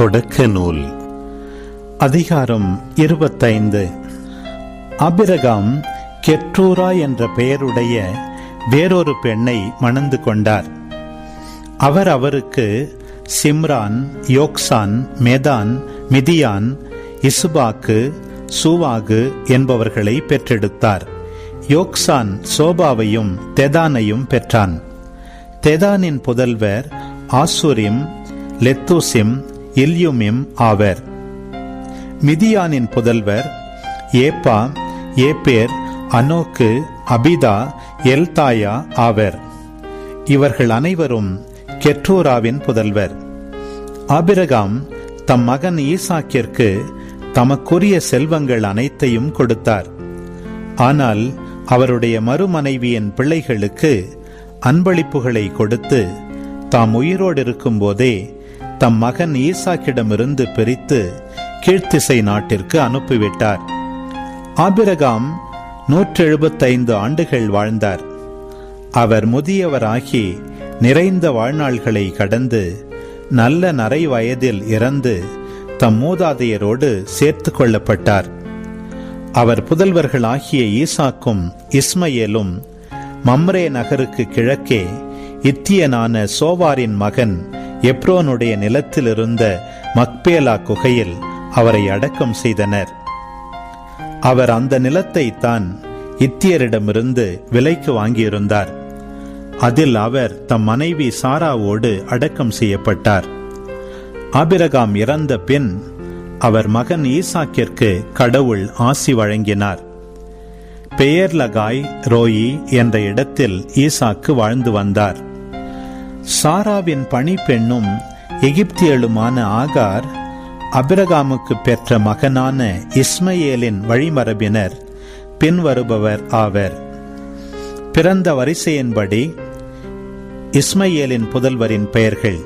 தொடக்க நூல் அதிகாரம் இருபத்தைந்து. அபிரகாம் கெற்றூரா என்ற பெயருடைய வேறொரு பெண்ணை மணந்து கொண்டார். அவர் அவருக்கு சிம்ரான் யோக்சான் மெதான் மிதியான் இசுபாக்கு சூவாகு என்பவர்களை பெற்றெடுத்தார். யோக்சான் சோபாவையும் தெதானையும் பெற்றான். தெதானின் புதல்வர் ஆசுரிம் லெத்தூசிம் எல்யுமிம் ஆவர். மிதியானின் புதல்வர் ஏப்பா ஏப்பேர் அனோக்கு அபிதா எல்தாயா ஆவர். இவர்கள் அனைவரும் கெட்டோராவின் புதல்வர். ஆபிரகாம் தம் மகன் ஈசாக்கிற்கு தமக்குரிய செல்வங்கள் அனைத்தையும் கொடுத்தார். ஆனால் அவருடைய மறுமனைவியின் பிள்ளைகளுக்கு அன்பளிப்புகளை கொடுத்து தாம் உயிரோடு இருக்கும்போதே தம் மகன் ஈசாக்கிடமிருந்து பிரித்து கீழ்த்திசை நாட்டிற்கு அனுப்பிவிட்டார். ஆபிரகாம் நூற்றெழுபத்தைந்து ஆண்டுகள் வாழ்ந்தார். அவர் முதியவராகி நிறைந்த வாழ்நாள்களை கடந்து நல்ல நரை வயதில் இறந்து தம் மூதாதையரோடு சேர்த்து கொள்ளப்பட்டார். அவர் புதல்வர்களாகிய ஈசாக்கும் இஸ்மயேலும் மம்ரே நகருக்கு கிழக்கே இத்தியனான சோவாரின் மகன் எப்ரோனுடைய நிலத்திலிருந்த மக்பேலா குகையில் அவரை அடக்கம் செய்தனர். அவர் அந்த நிலத்தை தான் இத்தியரிடமிருந்து விலைக்கு வாங்கியிருந்தார். அதில் அவர் தம் மனைவி சாராவோடு அடக்கம் செய்யப்பட்டார். ஆபிரகாம் இறந்த பின் அவர் மகன் ஈசாக்கிற்கு கடவுள் ஆசி வழங்கினார். பெயர்லகாய் ரோயி என்ற இடத்தில் ஈசாக்கு வாழ்ந்து வந்தார். சாராவின் பணிப்பெண்ணும் எகிப்தியலுமான ஆகார் அபிரகாமுக்கு பெற்ற மகனான இஸ்மையேலின் வழிமரபினர் பின்வருபவர் ஆவர். பிறந்த வரிசையின்படி இஸ்மையேலின் புதல்வரின் பெயர்கள்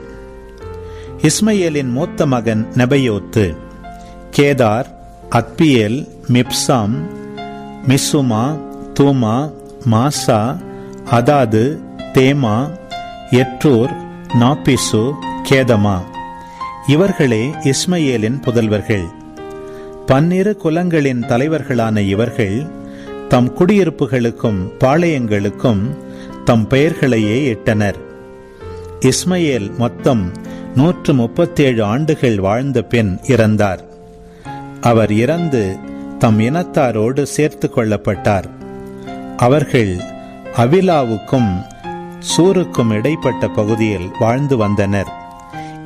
இஸ்மையேலின் மூத்த மகன் Nebaioth Kedar Adbeel Mibsam Mishma Dumah Massa Hadad Tema எற்றூர் நாபிசு கேதமா. இவர்களே இஸ்மையேலின் புதல்வர்கள். பன்னிரு குலங்களின் தலைவர்களான இவர்கள் தம் குடியிருப்புகளுக்கும் பாளையங்களுக்கும் தம் பெயர்களையே இட்டனர். இஸ்மையேல் மொத்தம் நூற்று முப்பத்தேழு ஆண்டுகள் வாழ்ந்த பின் இறந்தார். அவர் இறந்து தம் இனத்தாரோடு சேர்த்து கொள்ளப்பட்டார். அவர்கள் அவிலாவுக்கும் சூருக்கும் இடைப்பட்ட பகுதியில் வாழ்ந்து வந்தனர்.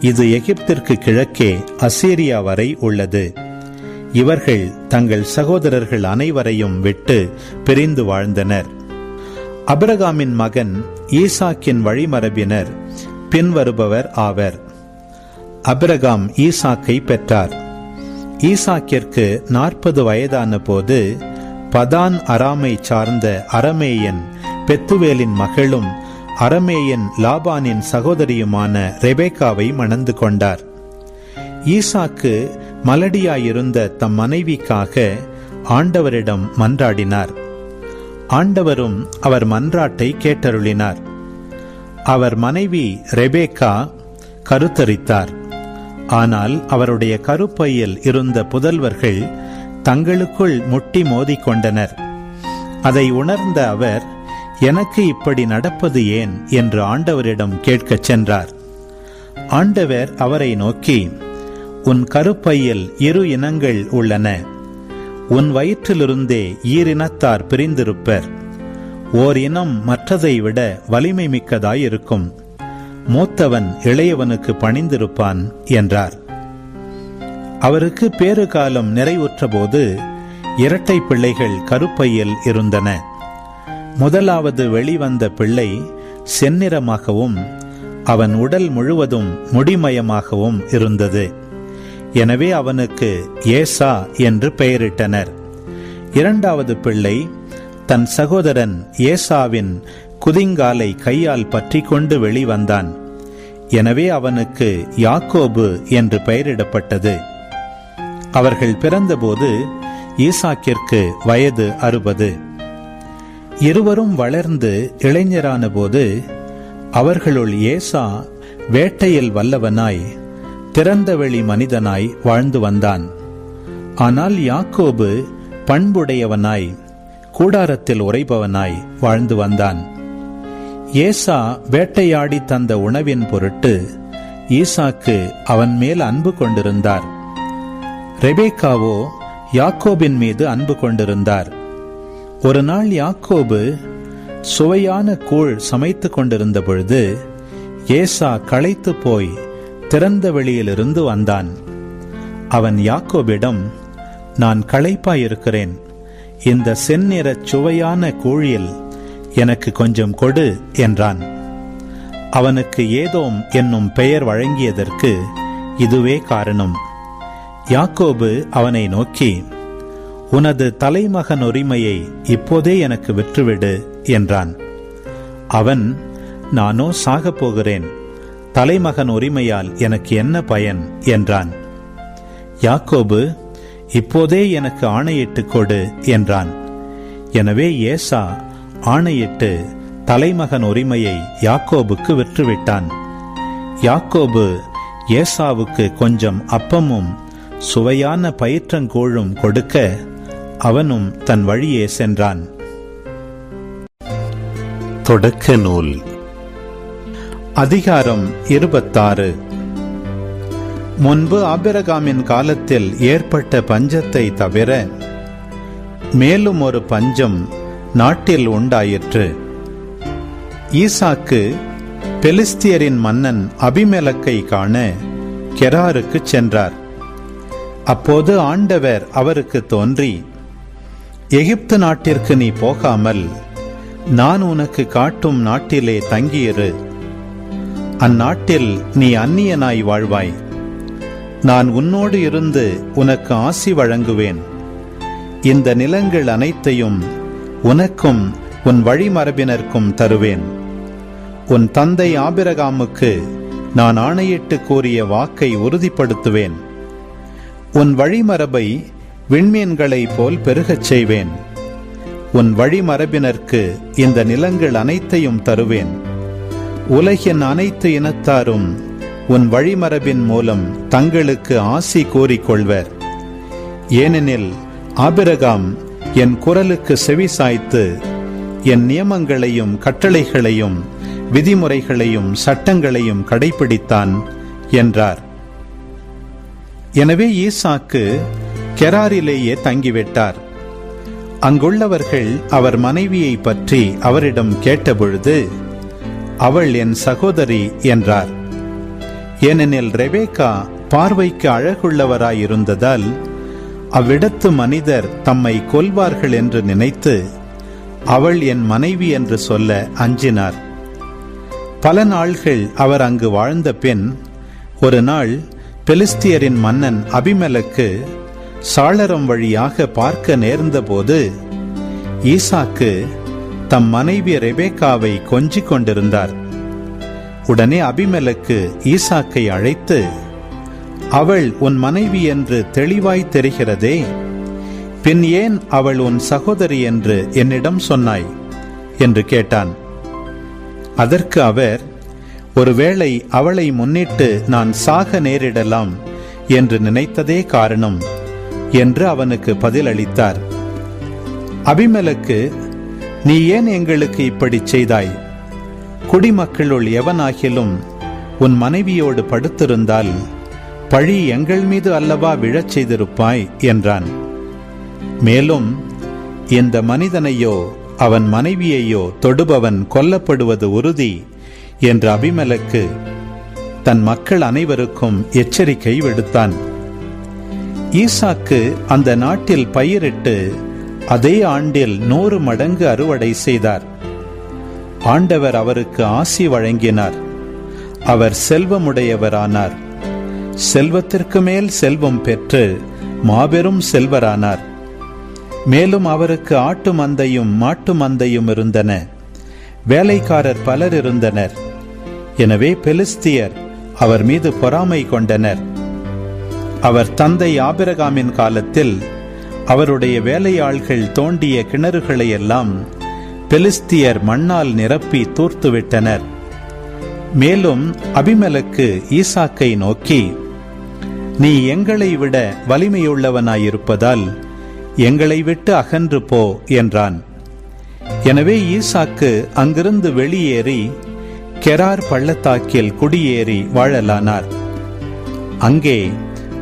இது எகிப்திற்கு கிழக்கே அசீரியா வரை உள்ளது. இவர்கள் தங்கள் சகோதரர்கள் அனைவரையும் விட்டு பிரிந்து வாழ்ந்தனர். அபிரகாமின் மகன் ஈசாக்கின் வழிமரபினர் பின்வருபவர் ஆவர். அபிரகாம் ஈசாக்கை பெற்றார். ஈசாக்கிற்கு நாற்பது வயதான போது பதான் அராமை சார்ந்த அரமேயன் பெத்துவேலின் மகளும் அரமேயன் லாபானின் சகோதரியுமான ரெபேக்காவை மணந்து கொண்டார். ஈசாக்கு மலடியாயிருந்த தம் மனைவிக்காக ஆண்டவரிடம் மன்றாடினார். ஆண்டவரும் அவர் மன்றாட்டை கேட்டருளினார். அவர் மனைவி ரெபேக்கா கருத்தரித்தார். ஆனால் அவருடைய கருப்பையில் இருந்த புதல்வர்கள் தங்களுக்குள் முட்டி மோதிக்கொண்டனர். அதை உணர்ந்த அவர் எனக்கு இப்படி நடப்பது ஏன் என்று ஆண்டவரிடம் கேட்கச் சென்றார். ஆண்டவர் அவரை நோக்கி உன் கருப்பையில் இரு இனங்கள் உள்ளன. உன் வயிற்றிலிருந்தே ஈரினத்தார் பிரிந்திருப்பர். ஓர் இனம் மற்றதை விட வலிமை மிக்கதாயிருக்கும். மூத்தவன் இளையவனுக்கு பணிந்திருப்பான் என்றார். அவருக்கு பேறு காலம் நிறைவுற்றபோது இரட்டை பிள்ளைகள் கருப்பையில் இருந்தன. முதலாவது வெளிவந்த பிள்ளை செந்நிறமாகவும் அவன் உடல் முழுவதும் முடிமயமாகவும் இருந்தது. எனவே அவனுக்கு ஏசா என்று பெயரிட்டனர். இரண்டாவது பிள்ளை தன் சகோதரன் ஏசாவின் குதிங்காலை கையால் பற்றி கொண்டு வெளிவந்தான். எனவே அவனுக்கு யாக்கோபு என்று பெயரிடப்பட்டது. அவர்கள் பிறந்தபோது ஈசாக்கிற்கு வயது அறுபது. இருவரும் வளர்ந்து இளைஞரான போது அவர்களுள் ஏசா வேட்டையில் வல்லவனாய் திறந்தவெளி மனிதனாய் வாழ்ந்து வந்தான். ஆனால் யாக்கோபு பண்புடையவனாய் கூடாரத்தில் உறைபவனாய் வாழ்ந்து வந்தான். ஏசா வேட்டையாடி தந்த உணவின் பொருட்டு ஈசாக்கு அவன் மேல் அன்பு கொண்டிருந்தார். ரெபேக்காவோ யாக்கோபின் மீது அன்பு கொண்டிருந்தார். ஒரு நாள் யாக்கோபு சுவையான கூழ் சமைத்துக் கொண்டிருந்த பொழுது ஏசா களைத்து போய் திறந்த வெளியிலிருந்து வந்தான். அவன் யாக்கோபிடம் நான் களைப்பாயிருக்கிறேன். இந்த செந்நிறச் சுவையான கூழில் எனக்கு கொஞ்சம் கொடு என்றான். அவனுக்கு ஏதோம் என்னும் பெயர் வழங்கியதற்கு இதுவே காரணம். யாக்கோபு அவனை நோக்கி உனது தலைமகன் உரிமையை இப்போதே எனக்கு விற்றுவிடு என்றான். அவன் நானோ சாகப் போகிறேன் தலைமகன் உரிமையால் எனக்கு என்ன பயன் என்றான். யாக்கோபு இப்போதே எனக்கு ஆணையிட்டு கொடு என்றான். எனவே ஏசா ஆணையிட்டு தலைமகன் உரிமையை யாக்கோபுக்கு விற்றுவிட்டான். யாக்கோபு ஏசாவுக்கு கொஞ்சம் அப்பமும் சுவையான பயிற்றங்கூழும் கொடுக்க அவனும் தன் வழியே சென்றான். தொடக்க நூல். அதிகாரம் இருபத்தாறு. முன்பு ஆபிரகாமின் காலத்தில் ஏற்பட்ட பஞ்சத்தை தவிர மேலும் ஒரு பஞ்சம் நாட்டில் உண்டாயிற்று. ஈசாக்கு பெலிஸ்தியரின் மன்னன் அபிமெலக்கை காண கெராருக்கு சென்றார். அப்போது ஆண்டவர் அவருக்கு தோன்றி எகிப்து நாட்டிற்கு நீ போகாமல் நான் உனக்கு காட்டும் நாட்டிலே தங்கியிரு. அந்நாட்டில் நீ அந்நியனாய் வாழ்வாய். நான் உன்னோடு இருந்து உனக்கு ஆசி வழங்குவேன். இந்த நிலங்கள் அனைத்தையும் உனக்கும் உன் வழிமரபினருக்கும் தருவேன். உன் தந்தை ஆபிரகாமுக்கு நான் ஆணையிட்டு கூறிய வாக்கை உறுதிப்படுத்துவேன். உன் வழிமரபை விண்மீன்களைப் போல் பெருகச் செய்வேன். உன் வழிமரபினருக்கு இந்த நிலங்கள் அனைத்தையும் தருவேன். உலகின் அனைத்து இனத்தாரும் உன் வழிமரபின் மூலம் தங்களுக்கு ஆசி கோரிக்கொள்வர் ஏனெனில் ஆபிரகாம் என் குரலுக்கு செவி சாய்த்து என் நியமங்களையும் கட்டளைகளையும் விதிமுறைகளையும் சட்டங்களையும் கடைபிடித்தான் என்றார். எனவே ஈசாக்கு கெராரிலேயே தங்கிவிட்டார். அங்குள்ளவர்கள் அவர் மனைவியை பற்றி அவரிடம் கேட்டபொழுது அவள் என் சகோதரி என்றார். ஏனெனில் ரெபேக்கா பார்வைக்கு அழகுள்ளவராயிருந்ததால் அவ்விடத்து மனிதர் தம்மை கொல்வார்கள் என்று நினைத்து அவள் என் மனைவி என்று சொல்ல அஞ்சினார். பல நாள்கள் அவர் அங்கு வாழ்ந்த பின் ஒரு நாள் பெலிஸ்தியரின் மன்னன் அபிமலக்கு சாளரம் வழியாக பார்க்க நேர்ந்தபோது ஈசாக்கு தம் மனைவி ரெபேக்காவை கொஞ்சிக் கொண்டிருந்தார். உடனே அபிமலக்கு ஈசாக்கை அழைத்து அவள் உன் மனைவி என்று தெளிவாய் தெரிகிறதே பின் ஏன் அவள் உன் சகோதரி என்று என்னிடம் சொன்னாய்? என்று கேட்டான். அதற்கு அவர் ஒருவேளை அவளை முன்னிட்டு நான் சாக நேரிடலாம் என்று நினைத்ததே காரணம். என்று அவனுக்கு பதிலளித்தார். அபிமலக்கு நீ ஏன் எங்களுக்கு இப்படி செய்தாய்? குடிமக்களுள் எவனாகிலும் உன் மனைவியோடு படுத்திருந்தால் பழி எங்கள் மீது அல்லவா விழச் செய்திருப்பாய்? என்றான். மேலும் இந்த மனிதனையோ அவன் மனைவியையோ தொடுபவன் கொல்லப்படுவது உறுதி என்ற அபிமலக்கு தன் மக்கள் அனைவருக்கும் எச்சரிக்கை விடுத்தான். ஈசாக்கு அந்த நாட்டில் பயிரிட்டு அதே ஆண்டில் நூறு மடங்கு அறுவடை செய்தார். ஆண்டவர் அவருக்கு ஆசி வழங்கினார். அவர் செல்வமுடையவரானார். செல்வத்திற்கு மேல் செல்வம் பெற்று மாபெரும் செல்வரானார். மேலும் அவருக்கு ஆட்டு மந்தையும் மாட்டு மந்தையும் இருந்தன. வேலைக்காரர் பலர் இருந்தனர். எனவே பெலிஸ்தியர் அவர் மீது பொறாமை கொண்டனர். அவர் தந்தை ஆபிரகாமின் காலத்தில் அவருடைய வேலையாள்கள் தோண்டிய கிணறுகளை எல்லாம் பெலிஸ்தியர் மண்ணால் நிரப்பி தூர்த்துவிட்டனர். மேலும் அபிமலக்கு ஈசாக்கை நோக்கி நீ எங்களை விட வலிமையுள்ளவனாயிருப்பதால் எங்களை விட்டு அகன்று போ என்றான். எனவே ஈசாக்கு அங்கிருந்து வெளியேறி கெரார் பள்ளத்தாக்கில் குடியேறி வாழலானார். அங்கே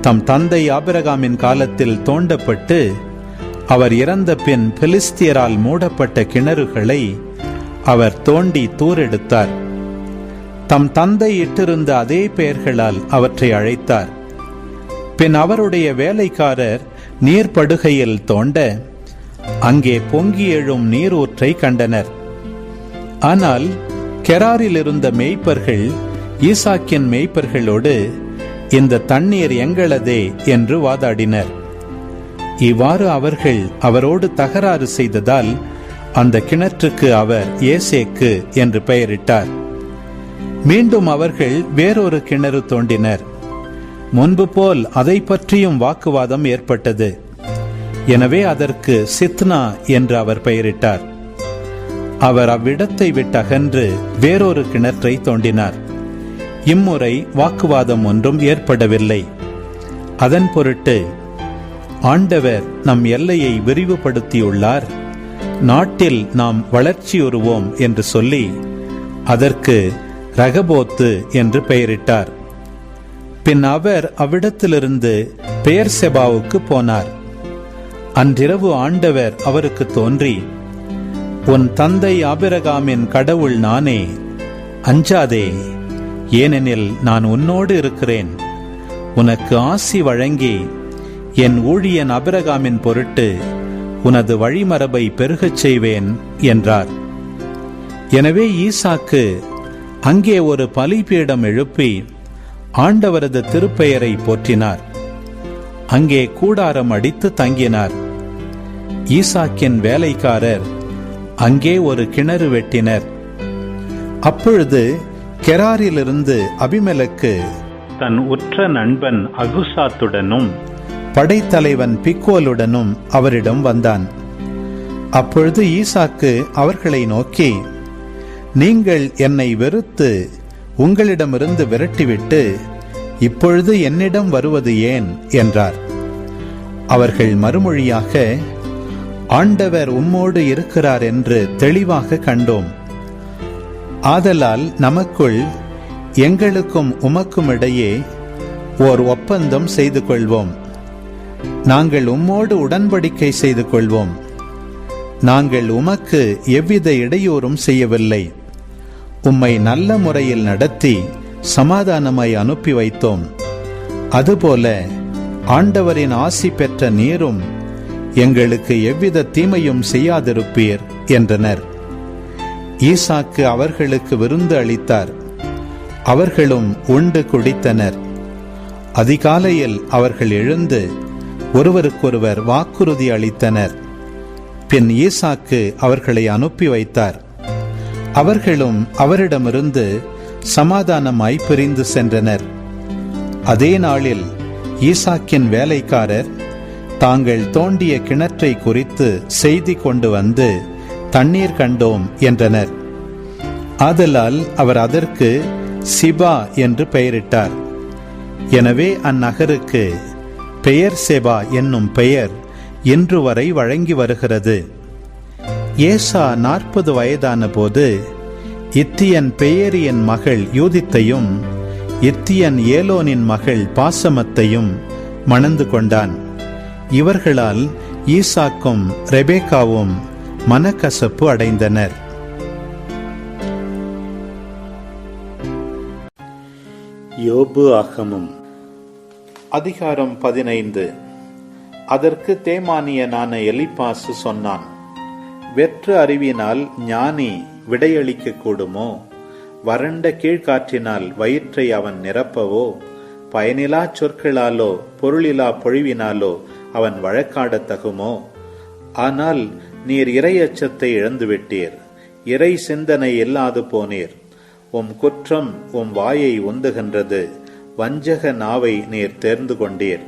தம் தந்தை ஆபிரகாமின் காலத்தில் தோண்டப்பட்டு அவர் இறந்த பின் பெலிஸ்தியரால் மூடப்பட்ட கிணறுகளை அவர் தோண்டி தூரெடுத்தார். தம் தந்தை இட்டிருந்த அதே பெயர்களால் அவற்றை அழைத்தார். பின் அவருடைய வேலைக்காரர் நீர்ப்படுகையில் தோண்ட அங்கே பொங்கி எழும் நீரூற்றை கண்டனர். ஆனால் கெராரில் இருந்த மேய்ப்பர்கள் ஈசாக்கின் மேய்ப்பர்களோடு இந்த தண்ணீர் எங்களதே என்று வாதாடினர். இவ்வாறு அவர்கள் அவரோடு தகராறு செய்ததால் அந்த கிணற்றுக்கு அவர் ஏசேக்கு என்று பெயரிட்டார். மீண்டும் அவர்கள் வேறொரு கிணறு தோண்டினர். முன்பு போல் அதை பற்றியும் வாக்குவாதம் ஏற்பட்டது. எனவே அதற்கு சித்னா என்று அவர் பெயரிட்டார். அவர் அவ்விடத்தை விட்டகன்று வேறொரு கிணற்றை தோண்டினார். இம்முறை வாக்குவாதம் ஒன்றும் ஏற்படவில்லை. அதன் பொருட்டு ஆண்டவர் நம் எல்லையை விரிவுபடுத்தியுள்ளார். நாட்டில் நாம் வளர்ச்சியுறுவோம் என்று சொல்லி அதற்கு ரகபோத்து என்று பெயரிட்டார். பின் அவர் அவ்விடத்திலிருந்து பெயர் செபாவுக்கு போனார். அன்றிரவு ஆண்டவர் அவருக்கு தோன்றி உன் தந்தை ஆபிரகாமின் கடவுள் நானே அஞ்சாதே ஏனெனில் நான் உன்னோடு இருக்கிறேன். உனக்கு ஆசி வழங்கி என் ஊழியன் அபிரகாமின் பொருட்டு உனது வழிமரபை பெருகச் செய்வேன் என்றார். எனவே ஈசாக்கு அங்கே ஒரு பலிபீடம் எழுப்பி ஆண்டவரது திருப்பெயரை போற்றினார். அங்கே கூடாரம் அடித்து தங்கினார். ஈசாக்கின் வேலைக்காரர் அங்கே ஒரு கிணறு வெட்டினர். அப்பொழுது கெராரிலிருந்து அபிமெலக்கு தன் உற்ற நண்பன் அகுசாத்துடனும் படைத்தலைவன் பிக்கோலுடனும் அவரிடம் வந்தான். அப்பொழுது ஈசாக்கு அவர்களை நோக்கி நீங்கள் என்னை வெறுத்து உங்களிடமிருந்து விரட்டிவிட்டு இப்பொழுது என்னிடம் வருவது ஏன்? என்றார். அவர்கள் மறுமொழியாக ஆண்டவர் உம்மோடு இருக்கிறார் என்று தெளிவாக கண்டோம். ஆதலால் நமக்குள் எங்களுக்கும் உமக்கும் இடையே ஓர் ஒப்பந்தம் செய்து கொள்வோம் நாங்கள் உம்மோடு உடன்படிக்கை செய்து கொள்வோம் நாங்கள் உமக்கு எவ்வித இடையூறும் செய்யவில்லை. உம்மை நல்ல முறையில் நடத்தி சமாதானமாய் அனுப்பி வைத்தோம். அதுபோல ஆண்டவரின் ஆசி பெற்ற நீரும் எங்களுக்கு எவ்வித தீமையும் செய்யாதிருப்பீர் என்றனர். ஈசாக்கு அவர்களுக்கு விருந்து அளித்தார். அவர்களும் உண்டு குடித்தனர். அதிகாலையில் அவர்கள் எழுந்து ஒருவருக்கொருவர் வாக்குறுதி அளித்தனர். பின் ஈசாக்கு அவர்களை அனுப்பி வைத்தார். அவர்களும் அவரிடமிருந்து சமாதானமாய் பிரிந்து சென்றனர். அதே நாளில் ஈசாக்கின் வேலைக்காரர் தாங்கள் தோண்டிய கிணற்றை குறித்து செய்தி கொண்டு வந்து தண்ணீர் கண்டோம் என்றனர். ஆதலால் அவர் அதற்கு சிபா என்று பெயரிட்டார். எனவே அந்நகருக்கு பெயர் செபா என்னும் பெயர் இன்று வரை வழங்கி வருகிறது. ஏசா நாற்பது வயதான போது இத்தியன் பெயரியன் மகள் யூதித்தையும் இத்தியன் ஏலோனின் மகள் பாசமத்தையும் மணந்து கொண்டான். இவர்களால் ஈசாக்கும் ரெபேக்காவும் மனக்கசப்பு அடைந்தனர். யோபு அகமும் அதிகாரம் பதினைந்து. அதற்கு தேமானியனான எலிபாசு சொன்னான் வெற்று அறிவினால் ஞானி விடையளிக்க கூடுமோ? வறண்ட கீழ்காற்றினால் வயிற்றை அவன் நிரப்பவோ? பயனிலா சொற்களாலோ பொருளிலா பொழிவினாலோ அவன் வழக்காடத் தகுமோ? ஆனால் நீர் இறை அச்சத்தை இழந்துவிட்டீர். இறை சிந்தனை இல்லாது போனீர். உம் குற்றம் உம் வாயை உந்துகின்றது. வஞ்சக நாவை நீர் தேர்ந்து கொண்டீர்.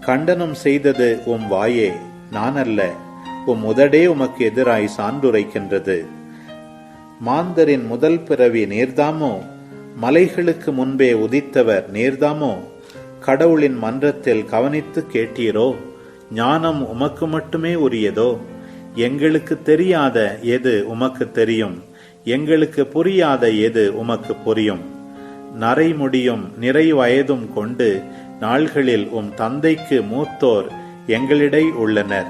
கண்டனம் செய்தது உம் வாயே நான் அல்ல உம் உதடே உமக்கு எதிராய் சான்றுரைக்கின்றது. மாந்தரின் முதல் பிறவி நீர்தாமோ? மலைகளுக்கு முன்பே உதித்தவர் நீர்தாமோ? கடவுளின் மன்றத்தில் கவனித்து கேட்டீரோ? ஞானம் உமக்கு மட்டுமே உரியதோ? எங்களுக்கு தெரியாத எது உமக்கு தெரியும்? எங்களுக்கு புரியாத எது உமக்கு புரியும்? நரைமுடியும் நிறை வயதும் கொண்டு நாள்களில் உம் தந்தைக்கு மூத்தோர் எங்களிடை உள்ளனர்.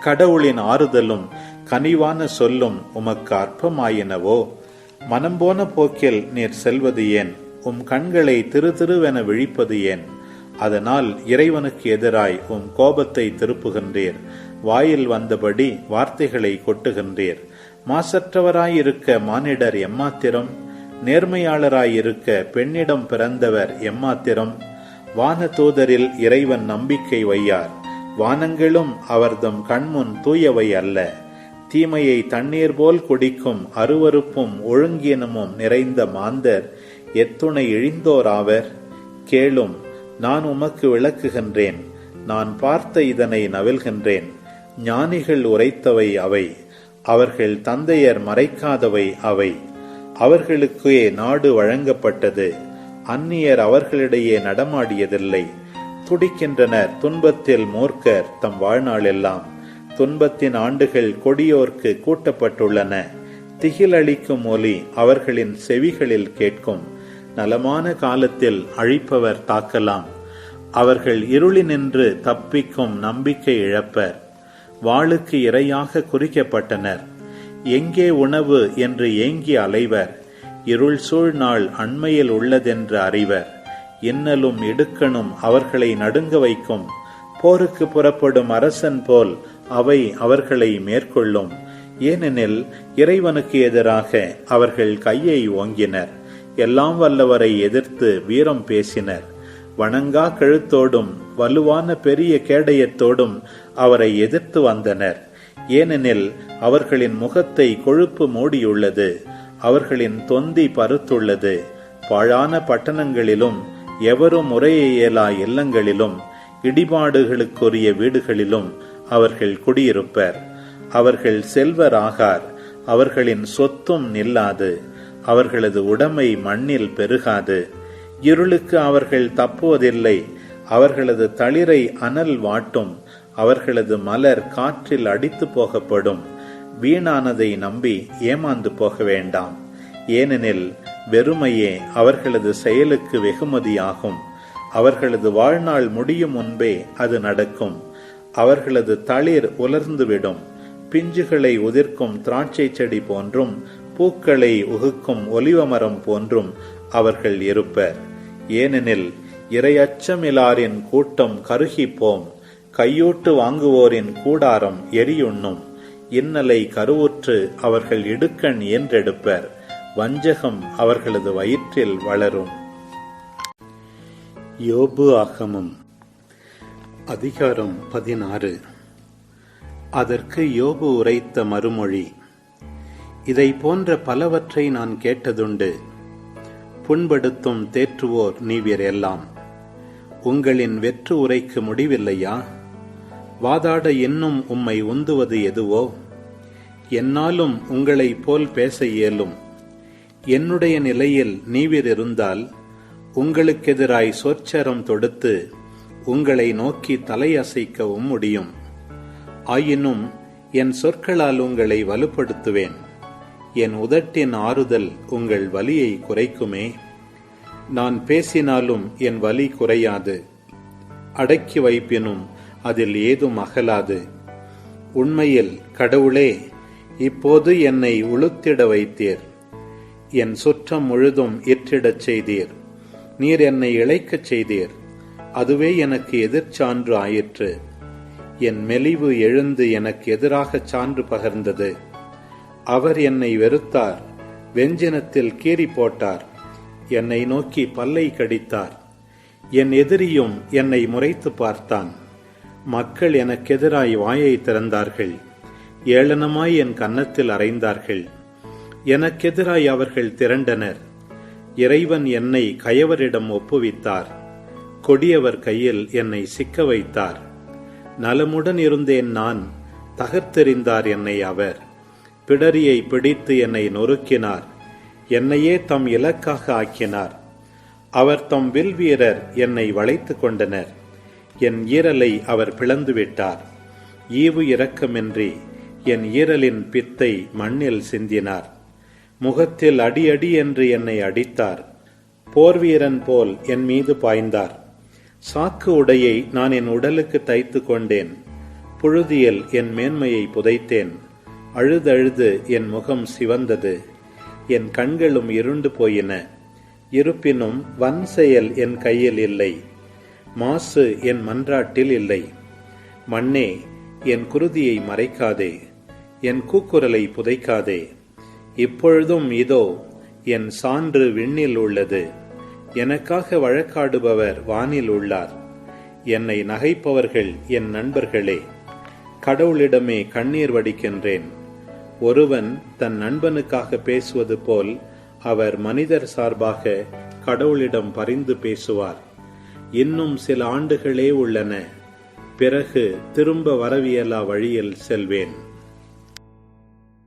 கடவுளின் ஆறுதலும் கனிவான சொல்லும் உமக்கு அற்பமாயினவோ? மனம் போன போக்கில் நீர் செல்வது ஏன்? உம் கண்களை திரு திருவென விழிப்பது ஏன்? அதனால் இறைவனுக்கு எதிராய் உம் கோபத்தை திருப்புகின்றீர். வாயில் வந்தபடி வார்த்தைகளை கொட்டுகின்றீர். மாசற்றவராயிருக்க மானிடர் எம்மாத்திரம்? நேர்மையாளராயிருக்க பெண்ணிடம் பிறந்தவர் எம்மாத்திரம்? வான தூதரில் இறைவன் நம்பிக்கை வையார். வானங்களும் அவர்தம் கண்முன் தூயவை அல்ல. தீமையை தண்ணீர் போல் குடிக்கும் அருவருப்பும் ஒழுங்கினமும் நிறைந்த மாந்தர் எத்துணை இழிந்தோர் ஆவர் கேளும் நான் உமக்கு விளக்குகின்றேன். நான் பார்த்த இதனை நவில்கின்றேன். ஞானிகள் உரைத்தவை அவை அவர்கள் தந்தையர் மறைக்காதவை அவை. அவர்களுக்கே நாடு வழங்கப்பட்டது அந்நியர் அவர்களிடையே நடமாடியதில்லை. துடிக்கின்றனர் துன்பத்தில் மூர்க்கர் தம் வாழ்நாளெல்லாம். துன்பத்தின் ஆண்டுகள் கொடியோர்க்கு கூட்டப்பட்டுள்ளன. திகிலளிக்கும் ஒலி அவர்களின் செவிகளில் கேட்கும். நலமான காலத்தில் அழிப்பவர் தாக்கலாம். அவர்கள் இருளினின்று தப்பிக்கும் நம்பிக்கை இழப்பர். வாளுக்கு இரையாக குறிக்கப்பட்டனர். எங்கே உணவு என்று ஏங்கி அலைவர். இருள் சூழ் நாள் அண்மையில் உள்ளதென்று அறிவர். இன்னலும் இடுக்கணும் அவர்களை நடுங்க வைக்கும். போருக்கு புறப்படும் அரசன் போல் அவை அவர்களை மேற்கொள்ளும். ஏனெனில் இறைவனுக்கு எதிராக அவர்கள் கையை ஓங்கினர். எல்லாம் வல்லவரை எதிர்த்து வீரம் பேசினர். வணங்கா கழுத்தோடும் வலுவான பெரிய கேடயத்தோடும் அவரை எதிர்த்து வந்தனர். ஏனெனில் அவர்களின் முகத்தை கொழுப்பு மூடியுள்ளது அவர்களின் தொந்தி பருத்துள்ளது. பாழான பட்டணங்களிலும் எவரும் முறைய இயலா இல்லங்களிலும் இடிபாடுகளுக்குரிய வீடுகளிலும் அவர்கள் குடியிருப்பர். அவர்கள் செல்வர் ஆகார் அவர்களின் சொத்தும் நில்லாது அவர்களது உடைமை மண்ணில் பெருகாது. இருளுக்கு அவர்கள் தப்புவதில்லை. அவர்களது தளிரை அனல் வாட்டும் அவர்களது மலர் காற்றில் அடித்து போகப்படும். வீணானதை நம்பி ஏமாந்து போக வேண்டாம். ஏனெனில் வெறுமையே அவர்களது செயலுக்கு வெகுமதியாகும். அவர்களது வாழ்நாள் முடியும் முன்பே அது நடக்கும். அவர்களது தளிர் உலர்ந்துவிடும். பிஞ்சுகளை உதிர்க்கும் திராட்சை செடி போன்றும் பூக்களை உகுக்கும் ஒலிவமரம் போன்றும் அவர்கள் இருப்பர். ஏனெனில் இரையச்சமிலாரின் கூட்டம் கருகிப்போம் கையூட்டு வாங்குவோரின் கூடாரம் எரியுண்ணும். இன்னலை கருவுற்று அவர்கள் இடுக்கண் என்றெடுப்பர் வஞ்சகம் அவர்களது வயிற்றில் வளரும். யோபு ஆகமம் அதிகாரம் பதினாறு. அதற்கு யோபு உரைத்த மறுமொழி இதை போன்ற பலவற்றை நான் கேட்டதுண்டு. புண்படுத்தும் தேற்றுவோர் நீவியர் எல்லாம். உங்களின் வெற்று உரைக்கு முடிவில்லையா? வாதாட இன்னும் உம்மை உந்துவது எதுவோ? என்னாலும் உங்களைப் போல் பேச இயலும். என்னுடைய நிலையில் நீவிர் இருந்தால் உங்களுக்கெதிராய் சொற்சரம் தொடுத்து உங்களை நோக்கி தலையசைக்கவும் முடியும். ஆயினும் என் சொற்களால் உங்களை வலுப்படுத்துவேன். என் உதட்டின் ஆறுதல் உங்கள் வலியை குறைக்குமே. நான் பேசினாலும் என் வலி குறையாது. அடக்கி வைப்பினும் அதில் ஏதும் அகலாது. உண்மையில் கடவுளே இப்போது என்னை உளுத்திட வைத்தீர். என் சுற்றம் முழுதும் இற்றிடச் செய்தீர். நீர் என்னை இழைக்கச் செய்தீர். அதுவே எனக்கு எதிர்ச்சான்று ஆயிற்று. என் மெலிவு எழுந்து எனக்கு எதிராக சான்று பகர்ந்தது. அவர் என்னை வெறுத்தார் வெஞ்சினத்தில் கீறி போட்டார் என்னை நோக்கி பல்லை கடித்தார். என் எதிரியும் என்னை முறைத்து பார்த்தான். மக்கள் எனக்கெதிராய் வாயை திறந்தார்கள் ஏளனமாய் என் கன்னத்தில் அறைந்தார்கள் எனக்கெதிராய் அவர்கள் திரண்டனர். இறைவன் என்னை கயவரிடம் ஒப்புவித்தார் கொடியவர் கையில் என்னை சிக்க வைத்தார். நலமுடன் இருந்தேன் நான் தகர்த்தெறிந்தார் என்னை அவர். பிடரியை பிடித்து என்னை நொறுக்கினார். என்னையே தம் இலக்காக ஆக்கினார். அவர் தம் வில் வீரர் என்னை வளைத்துக் கொண்டனர். என் ஈரலை அவர் பிளந்து விட்டார் ஈவு இரக்கமின்றி என் ஈரலின் பித்தை மண்ணில் சிந்தினார். முகத்தில் அடி அடி என்று என்னை அடித்தார். போர்வீரன் போல் என் மீது பாய்ந்தார். சாக்கு உடையை நான் என் உடலுக்கு தைத்து கொண்டேன். புழுதியில் என் மேன்மையை புதைத்தேன். அழுதழுது என் முகம் சிவந்தது. என் கண்களும் இருண்டு போயின. இருப்பினும் வன் செயல் என் கையில் இல்லை. மாசு என் மன்றாட்டில் இல்லை. மண்ணே என் குருதியை மறைக்காதே. என் கூக்குரலை புதைக்காதே. இப்பொழுதும் இதோ என் சான்று விண்ணில் உள்ளது. எனக்காக வழக்காடுபவர் வானில் உள்ளார். என்னை நகைப்பவர்கள் என் நண்பர்களே. கடவுளிடமே கண்ணீர் வடிக்கின்றேன். ஒருவன் தன் நண்பனுக்காக பேசுவது போல் அவர் மனிதர் சார்பாக கடவுளிடம் பரிந்து பேசுவார். இன்னும் சில ஆண்டுகளே உள்ளன. பிறகு திரும்ப வரவியலா வழியில் செல்வேன்.